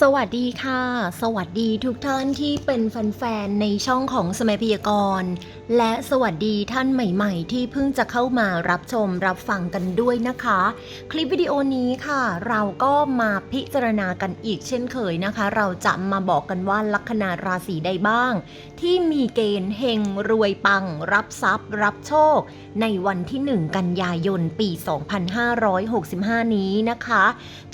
สวัสดีค่ะ สวัสดีทุกท่านที่เป็นแฟนๆในช่องของสมัยพยากรณ์และสวัสดีท่านใหม่ๆ ที่เพิ่งจะเข้ามารับชมรับฟังกันด้วยนะคะ คลิปวิดีโอนี้ค่ะ เราก็มาพิจารณากันอีกเช่นเคยนะคะ เราจะมาบอกกันว่าลัคนาราศีใดบ้าง ที่มีเกณฑ์เฮงรวยปัง รับทรัพย์ รับโชค ในวันที่ 1 กันยายนปี 2565 นี้นะคะ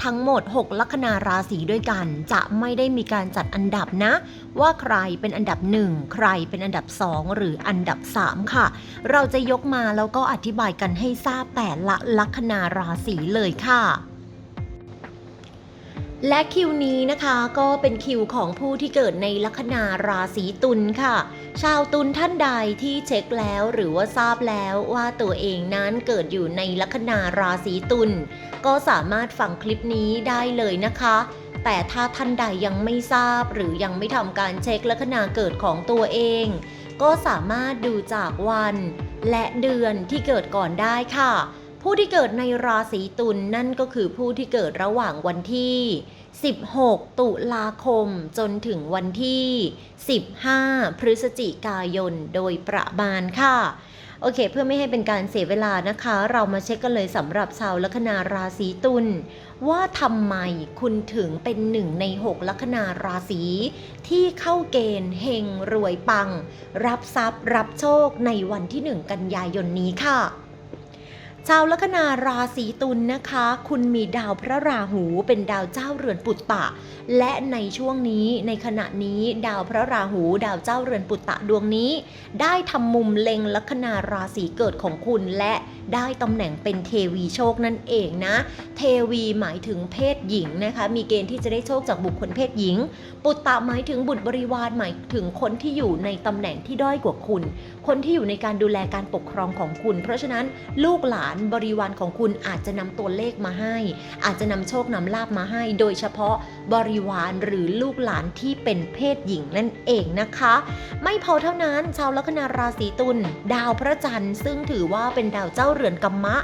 ทั้งหมด 6 ลัคนาราศีด้วยกันจะไม่ได้มีการจัดอันดับนะ ว่าใครเป็นอันดับ 1 ใครเป็นอันดับ 2 หรืออันดับ 3 ค่ะ เราจะยกมาแล้วก็อธิบายกันให้ทราบแต่ละลัคนาราศีเลยค่ะและคิวนี้นะคะก็เป็นคิวของผู้ที่เกิดในลัคนาราศีตุลค่ะ ชาวตุลท่านใดที่เช็คแล้วหรือว่าทราบแล้วว่าตัวเองนั้นเกิดอยู่ในลัคนาราศีตุลก็สามารถฟังคลิปนี้ได้เลยนะคะ แต่ถ้าท่านใดยังไม่ทราบหรือยังไม่ทำการเช็คลัคนาเกิดของตัวเอง ก็สามารถดูจากวัน และเดือนที่เกิดก่อนได้ค่ะ ผู้ที่เกิดในราศีตุลนั่นก็คือผู้ที่เกิดระหว่างวันที่ 16 ตุลาคมจนถึงวันที่ 15 พฤศจิกายนโดยประมาณค่ะ โอเค เพื่อไม่ให้เป็นการเสียเวลานะคะ เรามาเช็คกันเลยสำหรับชาวลัคนาราศีตุลว่าทำไมคุณถึงเป็นหนึ่งใน 6 ลัคนาราศีที่เข้าเกณฑ์เฮงรวยปัง รับทรัพย์ รับโชคในวันที่ 1 กันยายนนี้ค่ะ ชาวลัคนาราศีตุลนะคะ คุณมีดาวพระราหูเป็นดาวเจ้าเรือนปุตตะ และในช่วงนี้ในขณะนี้ดาวพระราหู ดาวเจ้าเรือนปุตตะดวงนี้ ได้ทำมุมเล็งลัคนาราศีเกิดของคุณและ ได้ตำแหน่งเป็นเทวีโชคนั่นเองนะ เทวีหมายถึงเพศหญิงนะคะ มีเกณฑ์ที่จะได้โชคจากบุคคลเพศหญิง ปุตตะหมายถึงบุตรบริวารหมายถึงคนที่อยู่ในตำแหน่งที่ด้อยกว่าคุณ คนที่อยู่ในการดูแลการปกครองของคุณ เพราะฉะนั้นลูกหลานบริวารของคุณอาจจะนำตัวเลขมาให้ อาจจะนำโชคนำลาบมาให้ โดยเฉพาะ บริวารหรือลูกหลานที่เป็นเพศหญิงนั่นเองนะคะ ไม่พอเท่านั้นชาวลัคนาราศีตุลดาวพระจันทร์ซึ่งถือว่าเป็นดาวเจ้าเรือนกัมมะ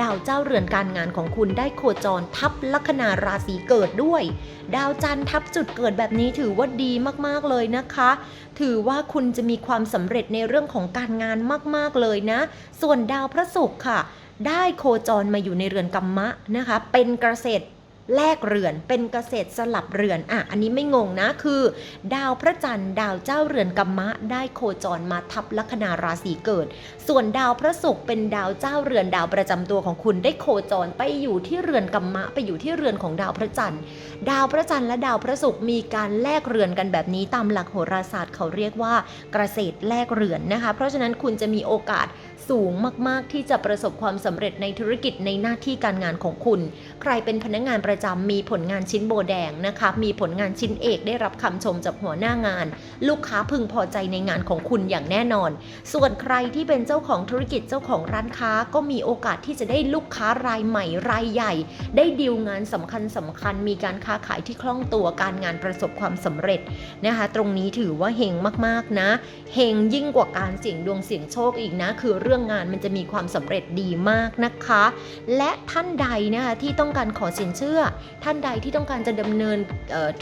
ดาวเจ้าเรือนการงานของคุณได้โคจรทับลัคนาราศีเกิดด้วย ดาวจันทร์ทับจุดเกิดแบบนี้ถือว่าดีมากๆเลยนะคะ ถือว่าคุณจะมีความสำเร็จในเรื่องของการงานมาก ๆเลยนะ ส่วนดาวพระศุกร์ค่ะ ได้โคจรมาอยู่ในเรือนกัมมะนะคะ เป็นเกษตร แลกเรือนเป็นเกษตรสลับเรือนอะอันนี้ไม่งงนะคือ ดาวพระจันทร์ ดาวเจ้าเรือนกัมมะ ได้โคจรมาทับลัคนาราศีเกิด ส่วนดาวพระศุกร์เป็นดาวเจ้าเรือนดาวประจำตัวของคุณได้โคจรไปอยู่ที่เรือนกัมมะ ไปอยู่ที่เรือนของดาวพระจันทร์ ดาวพระจันทร์และดาวพระศุกร์มีการแลกเรือนกันแบบนี้ตามหลักโหราศาสตร์เขาเรียกว่าเกษตรแลกเรือนนะคะ เพราะฉะนั้นคุณจะมีโอกาสสูงมาก ๆ ที่จะประสบความสำเร็จในธุรกิจในหน้าที่การงานของคุณ ใครเป็นพนักงานประจำมีผลงานชิ้นโบแดงนะคะ มีผลงานชิ้นเอกได้รับคำชมจากหัวหน้างาน ลูกค้าพึงพอใจในงานของคุณอย่างแน่นอน ส่วนใครที่เป็นเจ้าของธุรกิจเจ้าของร้านค้า ก็มีโอกาสที่จะได้ลูกค้ารายใหม่รายใหญ่ ได้ดีลงานสำคัญสำคัญ มีการค้าขายที่คล่องตัวการงานประสบความสำเร็จนะคะ ตรงนี้ถือว่าเฮงมากๆนะเฮงยิ่งกว่าการเสี่ยงดวงเสี่ยงโชคอีกนะ คือเรื่องงานมันจะมีความสำเร็จดีมากนะคะ และท่านใดนะคะที่ต้องการขอสินเชื่อ ท่านใดที่ต้องการจะดำเนิน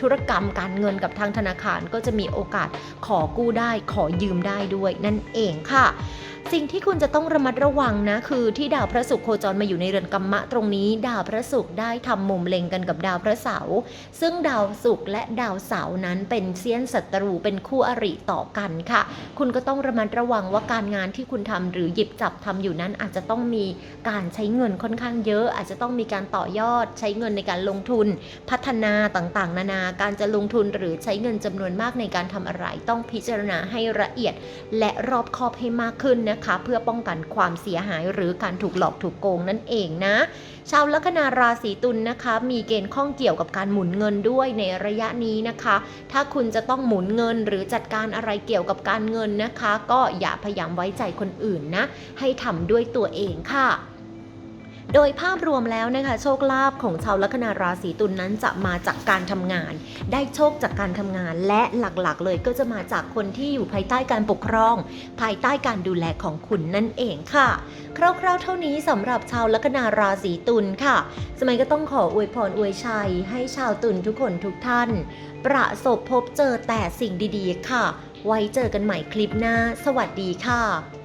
ธุรกรรมการเงินกับทางธนาคารก็จะมีโอกาสขอกู้ได้ขอยืมได้ด้วยนั่นเองค่ะ สิ่งที่คุณจะต้องระมัดระวังนะ คือที่ดาวพระศุกร์โคจรมาอยู่ในเรือนกัมมะตรงนี้ ดาวพระศุกร์ได้ทำมุมเล็งกันกับดาวพระเสาร์ซึ่งดาวศุกร์และดาวเสาร์นั้นเป็นเซียนศัตรูเป็นคู่อริต่อกันค่ะ คุณก็ต้องระมัดระวังว่าการงานที่คุณทำหรือหยิบจับทำอยู่นั้นอาจจะต้องมีการใช้เงินค่อนข้างเยอะ อาจจะต้องมีการต่อยอดใช้เงินในการลงทุน พัฒนาต่างๆ นานาการจะลงทุนหรือใช้เงินจำนวนมากในการทำอะไร ต้องพิจารณาให้ละเอียด และรอบคอบให้มากขึ้นนะคะเพื่อป้องกันความเสียหายหรือการถูกหลอกถูกโกงนั่นเองนะ ชาวลัคนาราศีตุลนนะคะ มีเกณฑ์ข้องเกี่ยวกับการหมุนเงินด้วยในระยะนี้นะคะ ถ้าคุณจะต้องหมุนเงินหรือจัดการอะไรเกี่ยวกับการเงินนะคะ ก็อย่าพยายามไว้ใจคนอื่นนะ ให้ทำด้วยตัวเองค่ะ โดยภาพรวมแล้วนะคะโชคลาภของชาวลัคนาราศีตุลนนั้นจะมาจากการทำงาน ได้โชคจากการทำงาน และหลักๆ เลยก็จะมาจากคนที่อยู่ภายใต้การปกครอง ภายใต้การดูแลของคุณนั่นเองค่ะ คร่าวๆ เท่านี้สำหรับชาวลัคนาราศีตุลค่ะ สมัยก็ต้องขออวยพรอวยชัย ให้ชาวตุลทุกคนทุกท่าน ประสบพบเจอแต่สิ่งดีๆ ค่ะ ไว้เจอกันใหม่คลิปหน้า สวัสดีค่ะ